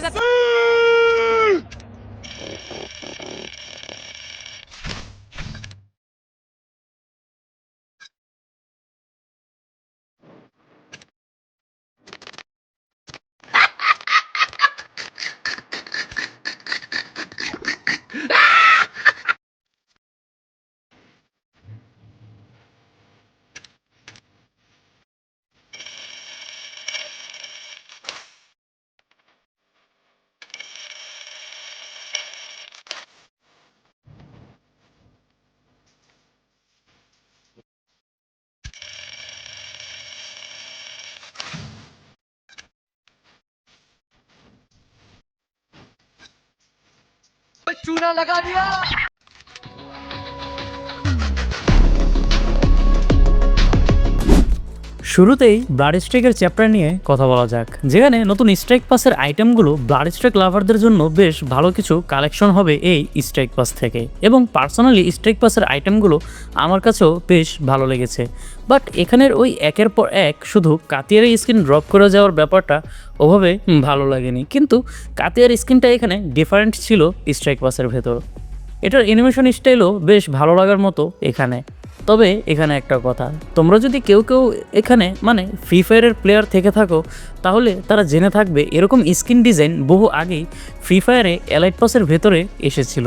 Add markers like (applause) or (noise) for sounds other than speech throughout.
those. चूना लगा दिया। শুরুতেই ব্লাড স্ট্রাইকের চ্যাপ্টার নিয়ে কথা বলা যাক। যেখানে নতুন স্ট্রাইক পাসের আইটেমগুলো ব্লাড স্ট্রাইক লাভারদের জন্য বেশ ভালো কিছু কালেকশন হবে এই স্ট্রাইক পাস থেকে। এবং পার্সোনালি স্ট্রাইক পাসের আইটেমগুলো আমার কাছেও বেশ ভালো লেগেছে। বাট এখানের ওই একের পর এক শুধু কাতিয়ার স্কিন ড্রপ করে যাওয়ার ব্যাপারটা ওভাবে ভালো লাগেনি। কিন্তু কাতিয়ার স্কিনটা এখানে ডিফারেন্ট ছিল স্ট্রাইক পাসের ভেতর। এটার অ্যানিমেশন স্টাইলও বেশ ভালো লাগার মতো এখানে। তবে এখানে একটা কথা। তোমরা যদি কেউ কেউ এখানে মানে ফ্রি ফায়ারের প্লেয়ার থেকে থাকো, তাহলে তারা জেনে থাকবে এরকম স্কিন ডিজাইন বহু আগেই ফ্রি ফায়ারে এলাইট পাসের ভেতরে এসেছিল।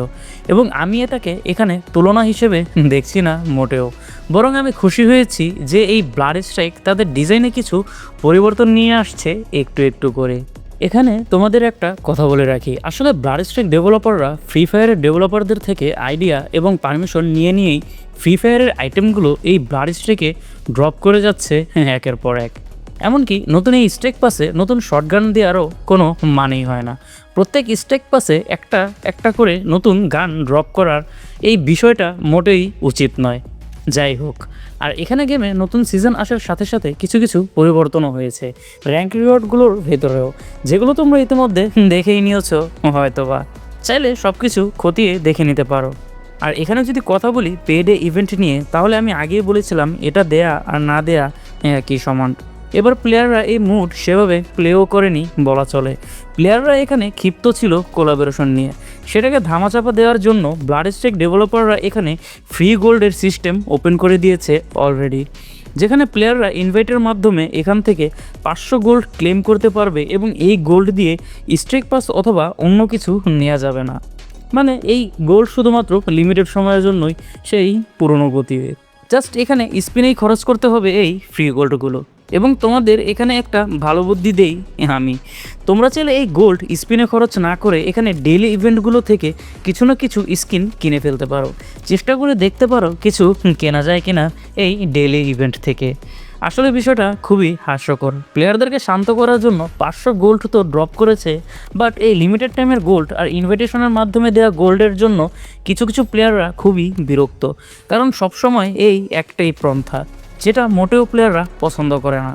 এবং আমি এটাকে এখানে তুলনা হিসেবে (laughs) দেখছি না মোটেও। বরং আমি খুশি হয়েছি যে এই ব্লাড স্ট্রাইক তাদের ডিজাইনে কিছু পরিবর্তন নিয়ে আসছে একটু একটু করে। এখানে তোমাদের একটা কথা বলে রাখি। আসলে ব্লাড স্ট্রাইক ডেভেলপাররা ফ্রি ফায়ারের ডেভেলপারদের থেকে আইডিয়া এবং পারমিশন নিয়ে নিয়েই ফ্রি ফায়ারের আইটেমগুলো এই ব্লাড স্ট্রাইকে ড্রপ করে যাচ্ছে (laughs) একের পর এক। এমনকি নতুন এই স্টেক পাসে নতুন শর্টগান দেওয়ারও কোনো মানেই হয় না। প্রত্যেক স্টেক পাসে একটা একটা করে নতুন গান ড্রপ করার এই বিষয়টা মোটেই উচিত নয়। যাই হোক, আর এখানে গেমে নতুন সিজন আসার সাথে সাথে কিছু কিছু পরিবর্তনও হয়েছে। র্যাঙ্ক রিওয়ার্ডগুলোর ভেতরেও, যেগুলো তোমরা ইতিমধ্যে দেখেই নিয়েছো হয়তো বা চাইলে সব কিছু খতিয়ে দেখে নিতে পারো। আর এখানে যদি কথা বলি পেডে ইভেন্ট নিয়ে, তাহলে আমি আগেই বলেছিলাম, এটা দেয়া আর না দেয়া একই সমান? এবার প্লেয়াররা এই মুড সেভাবে প্লেও করেনি, বলা চলে। প্লেয়াররা এখানে ক্ষিপ্ত ছিল কোলাবোরেশন নিয়ে। সেটাকে ধামাচাপা দেওয়ার জন্য ব্লাড স্টেক ডেভেলপাররা এখানে ফ্রি গোল্ডের সিস্টেম ওপেন করে দিয়েছে অলরেডি যেখানে প্লেয়াররা ইনভাইটের মাধ্যমে এখান থেকে পাঁচশো গোল্ড ক্লেম করতে পারবে এবং এই গোল্ড দিয়ে স্ট্রেক পাস অথবা অন্য কিছু নেওয়া যাবে না। মানে এই গোল্ড শুধুমাত্র লিমিটেড সময়ের জন্যই সেই পুরনো গতিবেগ জাস্ট এখানে স্পিনেই খরচ করতে হবে এই ফ্রি গোল্ডগুলো এবং তোমাদের এখানে একটা ভালো বুদ্ধি দেই আমি। তোমরা চাইলে এই গোল্ড স্পিনে খরচ না করে এখানে ডেইলি ইভেন্টগুলো থেকে কিছু না কিছু স্কিন কিনে ফেলতে পারো। চেষ্টা করে দেখতে পারো কিছু কেনা যায় কিনা এই ডেইলি ইভেন্ট থেকে। আসলে বিষয়টা খুবই হাস্যকর। প্লেয়ারদেরকে শান্ত করার জন্য পাঁচশো গোল্ড তো ড্রপ করেছে বাট এই লিমিটেড টাইমের গোল্ড আর ইনভিটেশনের মাধ্যমে দেওয়া গোল্ডের জন্য কিছু কিছু প্লেয়াররা খুবই বিরক্ত, কারণ সবসময় এই একটাই পন্থা। যেটা মোটেও প্লেয়াররা পছন্দ করে না।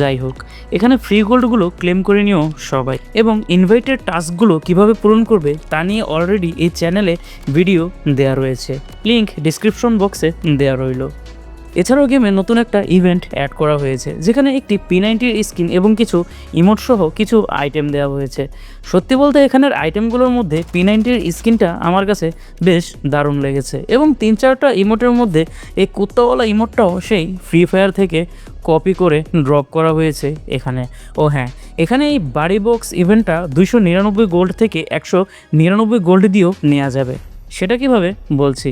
যাই হোক, এখানে ফ্রি গোল্ডগুলো ক্লেম করে নিও সবাই এবং ইনভাইটেড টাস্কগুলো কীভাবে পূরণ করবে তা নিয়ে অলরেডি এই চ্যানেলে ভিডিও দেয়া রয়েছে। লিংক ডিসক্রিপশন বক্সে দেয়া রইল। এছাড়াও গেমে নতুন একটা ইভেন্ট অ্যাড করা হয়েছে, যেখানে একটি পি নাইনটির স্কিন এবং কিছু ইমোট সহ কিছু আইটেম দেওয়া হয়েছে। সত্যি বলতে এখানের আইটেমগুলোর মধ্যে পি নাইনটির স্কিনটা আমার কাছে বেশ দারুণ লেগেছে এবং তিন চারটা ইমোটের মধ্যে এই কুত্তাওয়ালা ইমোটটাও সেই ফ্রি ফায়ার থেকে কপি করে ড্রপ করা হয়েছে এখানে। ও হ্যাঁ এখানে এই বাড়ি বক্স ইভেন্টটা দুইশো নিরানব্বই গোল্ড থেকে একশো নিরানব্বই গোল্ড দিয়েও নেওয়া যাবে। সেটা কীভাবে? বলছি।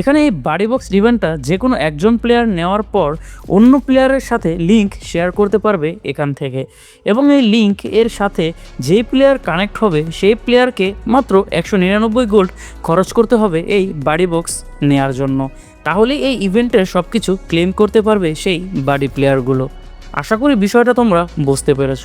এখানে এই বাড়ি বক্স ইভেন্টটা যে কোনো একজন প্লেয়ার নেওয়ার পর অন্য প্লেয়ারের সাথে লিঙ্ক শেয়ার করতে পারবে এখান থেকে। এবং এই লিঙ্ক এর সাথে যে প্লেয়ার কানেক্ট হবে, সেই প্লেয়ারকে মাত্র একশো নিরানব্বই গোল্ড খরচ করতে হবে এই বাড়ি বক্স নেওয়ার জন্য। তাহলে এই ইভেন্টের সব কিছু ক্লেম করতে পারবে সেই বাড়ি প্লেয়ারগুলো আশা করি বিষয়টা তোমরা বুঝতে পেরেছ।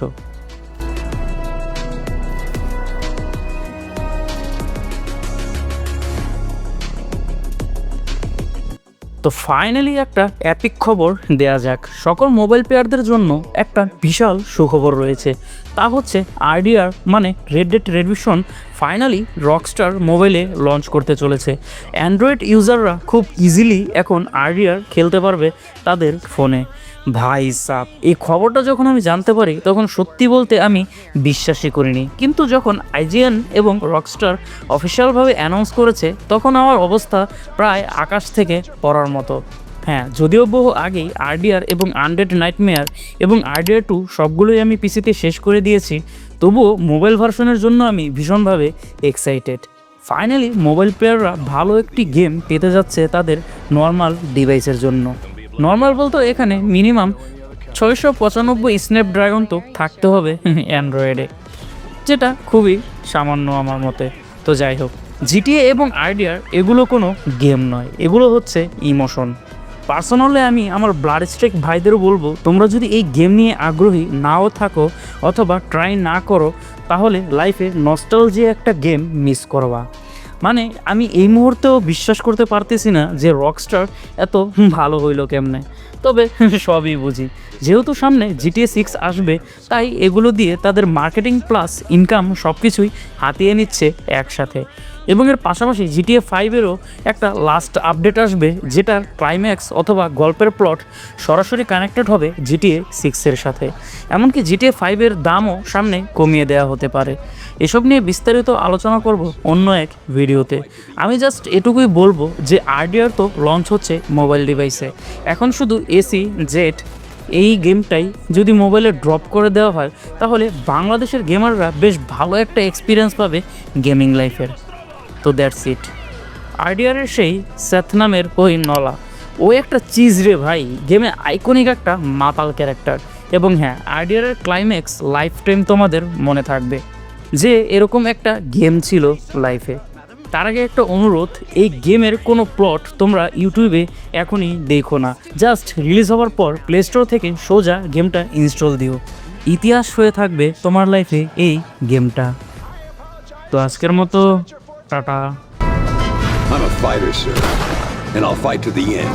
তো ফাইনালি একটা অ্যাপিক খবর দেয়া যাক। সকল মোবাইল প্লেয়ারদের জন্য একটা বিশাল সুখবর রয়েছে। তা হচ্ছে আইডিয়ার মানে Red Dead Redemption finally Rockstar মোবাইলে লঞ্চ করতে চলেছে। অ্যান্ড্রয়েড ইউজাররা খুব ইজিলি এখন আইডিয়ার খেলতে পারবে তাদের ফোনে ভাই, সাপ। এই খবরটা যখন আমি জানতে পারি, তখন সত্যি বলতে আমি বিশ্বাসই করিনি। কিন্তু যখন আইজিএন এবং রকস্টার অফিসিয়ালভাবে অ্যানাউন্স করেছে, তখন আমার অবস্থা প্রায় আকাশ থেকে পড়ার মতো। হ্যাঁ যদিও বহু আগেই আরডিআর এবং আনডেড নাইটমেয়ার এবং আরডিআর টু সবগুলোই আমি পিসিতে শেষ করে দিয়েছি, তবুও মোবাইল ভার্সনের জন্য আমি ভীষণভাবে এক্সাইটেড ফাইনালি মোবাইল প্লেয়াররা ভালো একটি গেম পেতে যাচ্ছে তাদের নর্মাল ডিভাইসের জন্য। নর্মাল বলতে এখানে মিনিমাম ছয়শো পঁচানব্বই স্ন্যাপড্রাগন তো থাকতে হবে (laughs) অ্যান্ড্রয়েডে, যেটা খুবই সামান্য আমার মতে। তো যাই হোক, জিটিএ এবং আইডিয়ার এগুলো কোনো গেম নয়, এগুলো হচ্ছে ইমোশন। পার্সোনালি আমি আমার ব্লাড স্ট্রেক ভাইদেরও বলব, তোমরা যদি এই গেম নিয়ে আগ্রহী নাও থাকো অথবা ট্রাই না করো, তাহলে লাইফে নস্টালজি একটা গেম মিস করবা। মানে আমি এই মুহূর্তেও বিশ্বাস করতে পারতেছি না যে রকস্টার এত ভালো হইল কেমনে। তবে (laughs) সবই বুঝি। যেহেতু সামনে জিটিএ সিক্স আসবে, তাই এগুলো দিয়ে তাদের মার্কেটিং প্লাস ইনকাম সব কিছুই হাতিয়ে নিচ্ছে একসাথে। এবং এর পাশাপাশি জিটিএ ফাইভেরও একটা লাস্ট আপডেট আসবে, যেটার ক্লাইম্যাক্স অথবা গল্পের প্লট সরাসরি কানেক্টেড হবে জিটিএ সিক্সের সাথে। এমনকি জিটিএ ফাইভের দামও সামনে কমিয়ে দেওয়া হতে পারে। এসব নিয়ে বিস্তারিত আলোচনা করব অন্য এক ভিডিওতে। আমি জাস্ট এটুকুই বলব যে আরডিআর তো লঞ্চ হচ্ছে মোবাইল ডিভাইসে এখন শুধু এসি জেট এই গেমটাই যদি মোবাইলে ড্রপ করে দেওয়া হয়, তাহলে বাংলাদেশের গেমাররা বেশ ভালো একটা এক্সপিরিয়েন্স পাবে গেমিং লাইফের তো দ্যাটস ইট আরডিআরের সেই স্যাথ নামের ওই নলা। ও একটা চিজ রে ভাই গেমে আইকনিক একটা মাতাল ক্যারেক্টার এবং হ্যাঁ আরডিআরের ক্লাইম্যাক্স লাইফ টাইম তোমাদের মনে থাকবে। যে এরকম একটা গেম ছিল লাইফে তার আগে একটা অনুরোধ, এই গেমের কোনো প্লট তোমরা ইউটিউবে এখনই দেখো না। জাস্ট রিলিজ হওয়ার পর প্লে স্টোর থেকে সোজা গেমটা ইনস্টল দিও। ইতিহাস হয়ে থাকবে তোমার লাইফে এই গেমটা তো আজকের মতো ta-ta I'm a fighter, sir. And I'll fight to the end.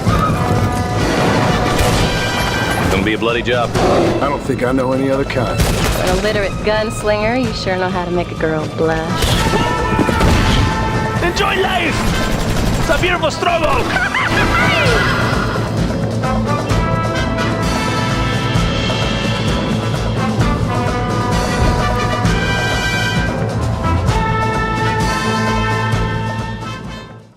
Gonna be a bloody job. I don't think I know any other kind. For an illiterate gunslinger, you sure know how to make a girl blush. Enjoy life! It's a beautiful struggle! (laughs)